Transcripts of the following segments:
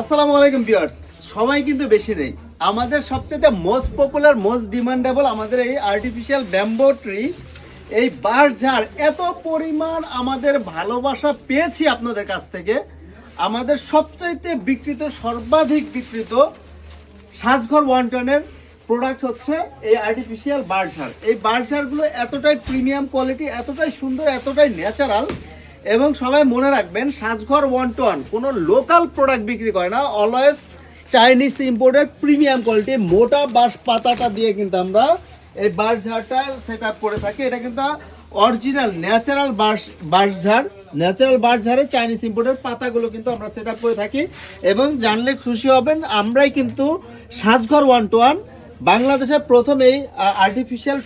আসসালামু আলাইকুম ভিউয়ার্স। সময় কিন্তু বেশি নেই। আমাদের সবচেয়ে মোস্ট পপুলার মোস্ট ডিমান্ডেবল আমাদের এই আর্টিফিশিয়াল ব্যাম্বো ট্রি এই বার ঝাড় এত পরিমাণ আমাদের ভালোবাসা পেয়েছি আপনাদের কাছ থেকে। আমাদের সবচাইতে বিকৃত সর্বাধিক বিকৃত সাজঘর ওয়ান টনের প্রোডাক্ট হচ্ছে এই আর্টিফিশিয়াল বার্ডঝার এই বার্ডঝারগুলো এতটাই প্রিমিয়াম কোয়ালিটি এতটাই সুন্দর, এতটাই ন্যাচারাল এবং সবাই মনে রাখবেন, সাজঘর ওয়ান টন কোনো লোকাল প্রোডাক্ট বিক্রি করে না। Always Chinese imported premium quality মোটা বাঁশ পাতাটা দিয়ে কিন্তু আমরা এই বাঁশঝাড়টা সেট আপ করে থাকি। এটা কিন্তু অরিজিনাল ন্যাচারাল বাঁশ বাঁশঝাড় ন্যাচারাল বাঁশঝাড়ের চাইনিজ ইম্পোর্টের পাতাগুলো কিন্তু আমরা সেট আপ করে থাকি। এবং জানলে খুশি হবেন, আমরাই কিন্তু সাজঘর ওয়ান টু ওয়ান বাংলাদেশের প্রথম এই আর্টিফিশিয়াল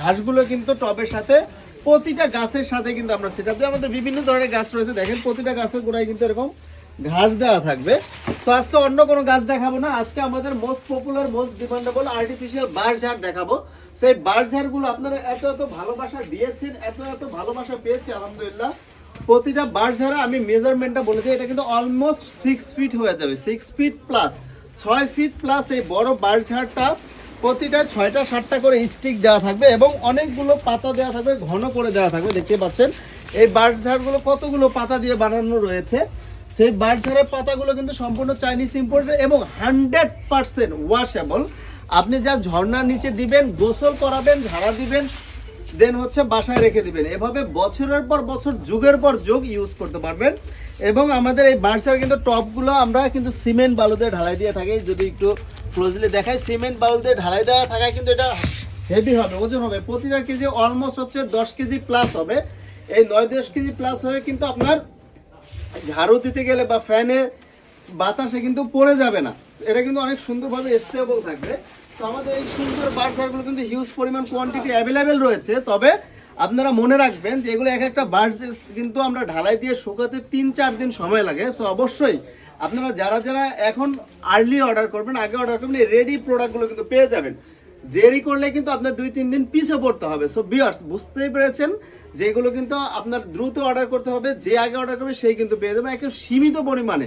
ঘাসগুলো কিন্তু টবের সাথে প্রতিটা গাছের সাথে কিন্তু আমরা সেটা আমাদের বিভিন্ন ধরনের গাছ রয়েছে। দেখেন, প্রতিটা গাছের গোড়ায় কিন্তু এরকম ঘাস দেওয়া থাকবে। সো আজকে অন্য কোনো গাছ দেখাবো না। আজকে আমাদের most popular most demandable artificial বার ঝাড় দেখাবো। সেই বার ঝাড়গুলো আপনারা এত এত ভালোবাসা দিয়েছেন, এত এত ভালোবাসা পেয়েছি, আলহামদুলিল্লাহ। প্রতিটা বার ঝাড়ে আমি মেজারমেন্টটা বলে দিই, এটা কিন্তু অলমোস্ট সিক্স ফিট হয়ে যাবে সিক্স ফিট প্লাস ছয় ফিট প্লাস এই বড় বার ঝাড়টা প্রতিটা ছয়টা, সাতটা করে স্টিক দেওয়া থাকবে এবং অনেকগুলো পাতা দেওয়া থাকবে, ঘন করে দেওয়া থাকবে দেখতে পাচ্ছেন। এই বার্ড ঝাড়গুলো কতগুলো পাতা দিয়ে বানানো রয়েছে? সেই বার্ড ঝাড়ের পাতাগুলো কিন্তু সম্পূর্ণ চাইনিজ ইম্পোর্টেড এবং হান্ড্রেড পার্সেন্ট ওয়াশেবল আপনি যা ঝর্ণার নিচে দিবেন, গোসল করাবেন, ঝাড়া দিবেন দেন হচ্ছে বাসায় রেখে দিবেন। এভাবে বছরের পর বছর, যুগের পর যুগ ইউজ করতে পারবেন। এবং আমাদের এই বার্সার কিন্তু টপগুলো আমরা কিন্তু সিমেন্ট বালু দিয়ে ঢালাই দিয়ে থাকি। যদি একটু ক্লোজলি দেখাই সিমেন্ট বালু দিয়ে ঢালাই দেওয়া থাকায় কিন্তু এটা হেভি হবে, ওজন হবে। প্রতিটা কেজি অলমোস্ট হচ্ছে দশ কেজি প্লাস হবে। এই নয় দশ কেজি প্লাস হয়ে কিন্তু আপনার ঝাড়ু দিতে গেলে বা ফ্যানের বাতাসে কিন্তু পড়ে যাবে না। এটা কিন্তু অনেক সুন্দরভাবে স্টেবল থাকবে। তো আমাদের এই সুন্দর বার্ডসারগুলো কিন্তু হিউজ পরিমাণ কোয়ান্টিটি অ্যাভেলেবেল রয়েছে। তবে আপনারা মনে রাখবেন যে এগুলো এক একটা বার্ড কিন্তু আমরা ঢালাই দিয়ে শুকাতে তিন চার দিন সময় লাগে। সো অবশ্যই আপনারা যারা যারা এখন আর্লি অর্ডার করবেন, আগে অর্ডার করবেন, এই রেডি প্রোডাক্টগুলো কিন্তু পেয়ে যাবেন। দেরি করলে কিন্তু আপনার দুই তিন দিন পিছিয়ে পড়তে হবে। সো বিয়ার্স বুঝতেই পেরেছেন যে এগুলো কিন্তু আপনার দ্রুত অর্ডার করতে হবে, যে আগে অর্ডার করবে সেই কিন্তু পেয়ে যাবেন একটু সীমিত পরিমাণে।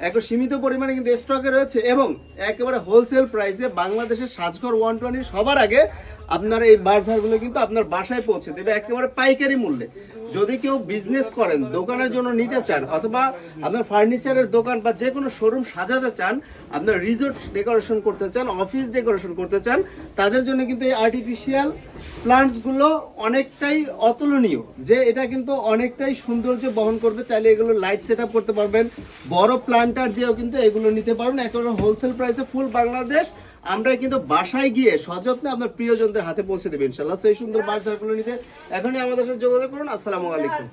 একটু সীমিত পরিমাণে কিন্তু স্টকে রয়েছে এবং একেবারে হোলসেল প্রাইসে বাংলাদেশের সাজঘর ওয়ান টোয়েন্টি সবার আগে আপনার এই বার্জারগুলো কিন্তু আপনার বাসায় পৌঁছে দেবে একেবারে পাইকারি মূল্যে। যদি কেউ বিজনেস করেন, দোকানের জন্য নিতে চান, অথবা আপনার ফার্নিচারের দোকান বা যে কোনো শোরুম সাজাতে চান, আপনার রিসোর্ট ডেকোরেশন করতে চান অফিস ডেকোরেশন করতে চান, তাদের জন্য কিন্তু এই আর্টিফিশিয়াল প্লান্টসগুলো অনেকটাই অতুলনীয়। যে এটা কিন্তু অনেকটাই সৌন্দর্য বহন করবে, চাইলে এগুলো লাইট সেট করতে পারবেন। বড় প্লান্টার দিয়েও কিন্তু এগুলো নিতে পারবেন। একেবারে হোলসেল প্রাইসে ফুল বাংলাদেশ আমরা কিন্তু বাসায় গিয়ে সযত্নে আপনার প্রিয়জনদের হাতে পৌঁছে দেবেন ইনশাল্লাহ সেই সুন্দর বার্জারগুলো নিতে এখনই আমাদের সাথে যোগাযোগ করুন। আসসালামু আলাইকুম।